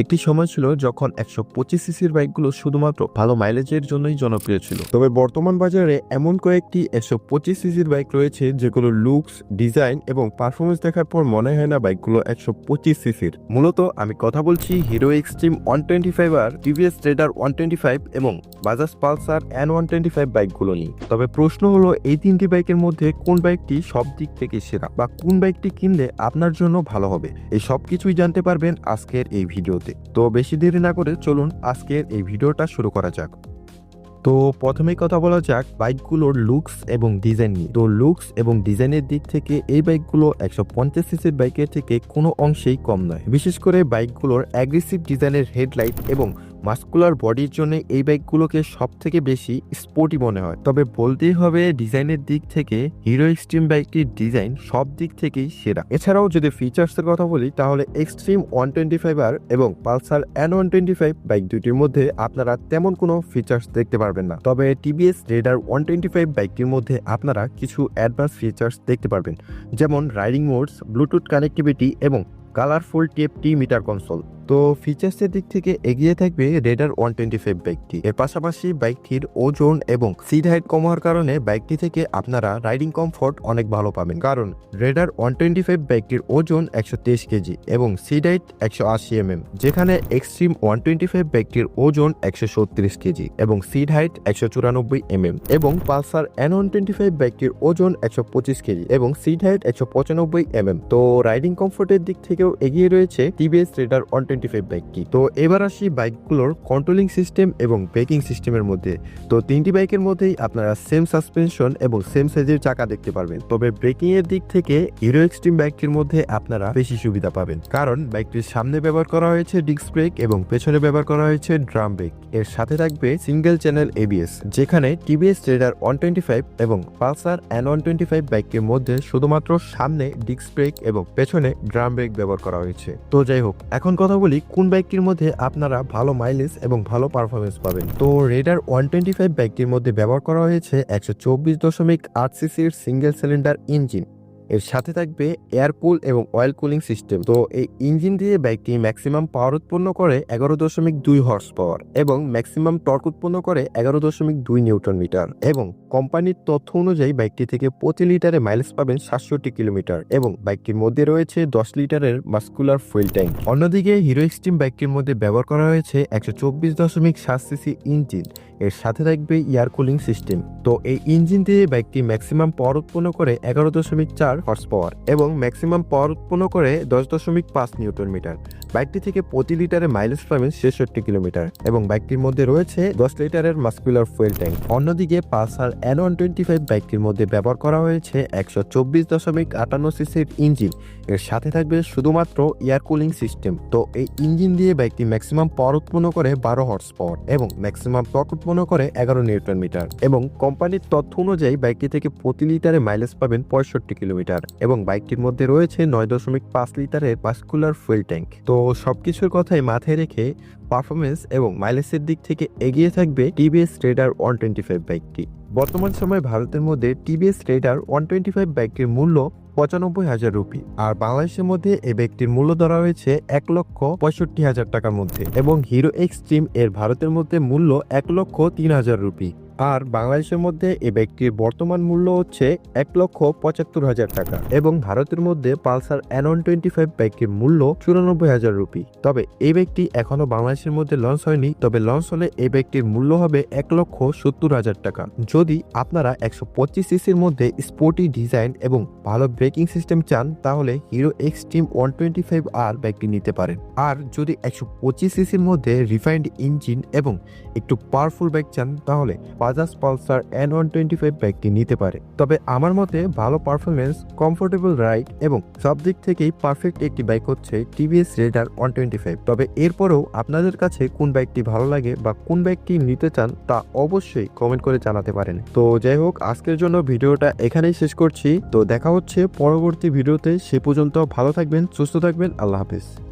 একটি সময় ছিল যখন একশো পঁচিশ সিসির বাইকগুলো শুধুমাত্র ভালো মাইলেজের জন্যই জনপ্রিয় ছিল। তবে বর্তমান বাজারে এমন কয়েকটি একশো পঁচিশ সিসির বাইক রয়েছে যেগুলো লুকস, ডিজাইন এবং পারফরমেন্স দেখার পর মনে হয় না বাইকগুলো একশো পঁচিশ সিসির। মূলত আমি কথা বলছি Hero Xtreme one twenty five আর TVS Raider one twenty five এবং Bajaj Pulsar N one twenty five বাইকগুলো নিয়ে। তবে প্রশ্ন হলো, এই তিনটি বাইকের মধ্যে কোন বাইকটি সব দিক থেকে সেরা বা কোন বাইকটি কিনলে আপনার জন্য ভালো হবে? এই সব কিছুই জানতে পারবেন আজকের এই ভিডিওতে। তো বেশি দেরি না করে চলুন আজকের এই ভিডিওটা শুরু করা যাক। তো প্রথমে কথা বলা যাক বাইকগুলোর লুকস এবং ডিজাইন নিয়ে। তো লুকস এবং ডিজাইনের দিক থেকে এই বাইকগুলো একশো পঞ্চাশ সিসির বাইকের থেকে কোনো অংশেই কম নয়। বিশেষ করে বাইকগুলোর অ্যাগ্রেসিভ ডিজাইনের হেডলাইট এবং মাস্কুলার বডির জন্য এই বাইকগুলোকে সব থেকে বেশি স্পোর্টি মনে হয়। তবে বলতেই হবে ডিজাইনের দিক থেকে হিরো এক্সট্রিম বাইকটির ডিজাইন সব দিক থেকেই সেরা। এছাড়াও যদি ফিচার্সের কথা বলি, তাহলে Xtreme one twenty five R এবং Pulsar N one twenty five bike দুটির মধ্যে আপনারা তেমন কোনো ফিচার্স দেখতে পারবেন না। তবে TVS Raider one twenty five বাইকটির মধ্যে আপনারা কিছু অ্যাডভান্স ফিচার্স দেখতে পারবেন, যেমন রাইডিং মোডস, ব্লুটুথ কানেক্টিভিটি এবং কালারফুল টি মিটার কনসোল। তো ফিচার্সের দিক থেকে এগিয়ে থাকবে রেডার ওয়ান টোয়েন্টি ফাইভ বাইকটি এর পাশাপাশি বাইকটির ওজন এবং সিট হাইট কম হওয়ার কারণে বাইকটি থেকে আপনারা রাইডিং কমফোর্ট অনেক ভালো পাবেন। কারণ রেডার ওয়ান টোয়েন্টি ফাইভ বাইকটির ওজন একশো তেইশ কেজি এবং সিট হাইট একশো আশি এমএম যেখানে এক্সট্রিম ওয়ান টোয়েন্টি ফাইভ বাইকটির ওজন একশো সত্তিরিশ কেজি এবং সিট হাইট একশো চুরানব্বই এমএম এবং Pulsar N one twenty five বাইকটির ওজন একশো পঁচিশ কেজি এবং সিট হাইট একশো পঁচানব্বই এমএম তো রাইডিং কমফোর্টের দিক থেকেও এগিয়ে রয়েছে TVS Raider one twenty five বাইকটি তো এবার আসি বাইকগুলোর কন্ট্রোলিং সিস্টেম এবং ব্রেকিং সিস্টেমের মধ্যে। তো তিনটি বাইকের মধ্যেই আপনারা সেম সাসপেনশন এবং সেম সাইজের চাকা দেখতে পারবেন। তবে ব্রেকিং এর দিক থেকে হিরো এক্সট্রিম বাইকটির মধ্যে আপনারা বেশি সুবিধা পাবেন। কারণ বাইকটির সামনে ব্যবহার করা হয়েছে ডিস্ক ব্রেক এবং পেছনে ব্যবহার করা হয়েছে ড্রাম ব্রেক এর সাথে থাকবে সিঙ্গেল চ্যানেল এবিএস যেখানে TVS Raider one twenty five এবং Pulsar N one twenty five বাইকের মধ্যে শুধুমাত্র সামনে ডিস্ক ব্রেক এবং পেছনে ড্রাম ব্রেক ব্যবহার করা হয়েছে। তো যাই হোক, এখন কথা বলি, কোন বাইকটির মধ্যে আপনারা ভালো মাইলেজ এবং ভালো পারফরমেন্স পাবেন? তো রেডার ওয়ান টোয়েন্টি ফাইভ বাইকটির মধ্যে ব্যবহার করা হয়েছে একশো চব্বিশ দশমিক আট সিসির সিঙ্গেল সিলিন্ডার ইঞ্জিন এর সাথে থাকবে এয়ার কুল এবং অয়েল কুলিং সিস্টেম তো এই ইঞ্জিন দিয়ে বাইকটি ম্যাক্সিমাম পাওয়ার উৎপন্ন করে এগারো দশমিক দুই হর্স পাওয়ার এবং ম্যাক্সিমাম টর্ক উৎপন্ন করে এগারো দশমিক দুই নিউটন মিটার এবং কোম্পানির তথ্য অনুযায়ী বাইকটি থেকে প্রতি লিটারে মাইলেজ পাবেন সাতষট্টি কিলোমিটার এবং বাইকটির মধ্যে রয়েছে দশ লিটারের মাস্কুলার ফুয়েল ট্যাঙ্ক অন্যদিকে হিরো এক্সট্রিম বাইকটির মধ্যে ব্যবহার করা হয়েছে একশো চব্বিশ দশমিক সাত সিসি ইঞ্জিন এর সাথে থাকবে এয়ার কুলিং সিস্টেম তো এই ইঞ্জিন দিয়ে বাইকটি ম্যাক্সিমাম পাওয়ার উৎপন্ন করে এগারো দশমিক চার হর্স পাওয়ার এবং ম্যাক্সিমাম পাওয়ার উৎপন্ন করে দশ দশমিক পাঁচ নিউটন মিটার। বাইকটি থেকে প্রতি লিটারে মাইলেজ পাবেন ছেষট্টি কিলোমিটার এবং বাইকটির মধ্যে রয়েছে দশ লিটারের মাস্কুলার ফুয়েল ট্যাঙ্ক অন্যদিকে Pulsar N one twenty five বাইকটির মধ্যে ব্যবহার করা হয়েছে একশো চব্বিশ দশমিক আটান্ন সিসির ইঞ্জিন এর সাথে থাকবে শুধুমাত্র এয়ার কুলিং সিস্টেম তো এই ইঞ্জিন দিয়ে বাইকটি ম্যাক্সিমাম পাওয়ার উৎপন্ন করে বারো হর্স পাওয়ার এবং ম্যাক্সিমাম টর্ক উৎপন্ন করে এগারো নিউটন মিটার এবং কোম্পানির তথ্য অনুযায়ী বাইকটি থেকে প্রতি লিটারে মাইলেজ পাবেন পঁয়ষট্টি কিলোমিটার এবং বাইকটির মধ্যে রয়েছে নয় দশমিক পাঁচ লিটারের মাস্কুলার ফুয়েল ট্যাঙ্ক তো সবকিছুর কথাই মাথায় রেখে পারফরমেন্স এবং মাইলেজের দিক থেকে এগিয়ে থাকবে TVS Raider one twenty five বাইকটি বর্তমান সময়ে ভারতের মধ্যে TVS Raider one twenty five বাইকটির মূল্য পঁচানব্বই হাজার রুপি, আর বাংলাদেশের মধ্যে এই ব্যক্তির মূল্য ধরা হয়েছে এক লক্ষ পঁয়ষট্টি হাজার টাকার মধ্যে, এবং হিরো এক্সট্রিম এর ভারতের মধ্যে মূল্য এক লক্ষ তিন হাজার রুপি। আর বাংলাদেশের মধ্যে এই ব্যক্তির বর্তমান মূল্য হচ্ছে এক লক্ষ পঁচাত্তর হাজার টাকা এবং ভারতের মধ্যে পালসার ওয়ান টোয়েন্টি ফাইভ বাইকের মূল্য চুরানব্বই হাজার রুপি। তবে এই ব্যক্তি এখনও বাংলাদেশের মধ্যে লঞ্চ হয়নি, তবে লঞ্চ হলে এই ব্যক্তির মূল্য হবে এক লক্ষ সত্তর হাজার টাকা। যদি আপনারা একশো পঁচিশ সিসির মধ্যে স্পোর্টি ডিজাইন এবং ভালো ব্রেকিং সিস্টেম চান, তাহলে Hero X Xtreme one twenty five R ব্যাগটি নিতে পারেন। আর যদি একশো পঁচিশ সিসির মধ্যে রিফাইন্ড ইঞ্জিন এবং একটু পাওয়ারফুল ব্যাগ চান, তাহলে Bajaj Pulsar N one twenty five বাইকটি নিতে পারে। তবে আমার মতে ভালো পারফরমেন্স কমফোর্টেবল রাইড এবং সব দিক থেকেই পারফেক্ট একটি বাইক হচ্ছে TVS Raider one twenty five তবে এরপরেও আপনাদের কাছে কোন বাইকটি ভালো লাগে বা কোন বাইকটি নিতে চান তা অবশ্যই কমেন্ট করে জানাতে পারেন। তো যাই হোক, আজকের জন্য ভিডিওটা এখানেই শেষ করছি। তো দেখা হচ্ছে পরবর্তী ভিডিওতে। সে পর্যন্ত ভালো থাকবেন, সুস্থ থাকবেন, আল্লাহ হাফিজ।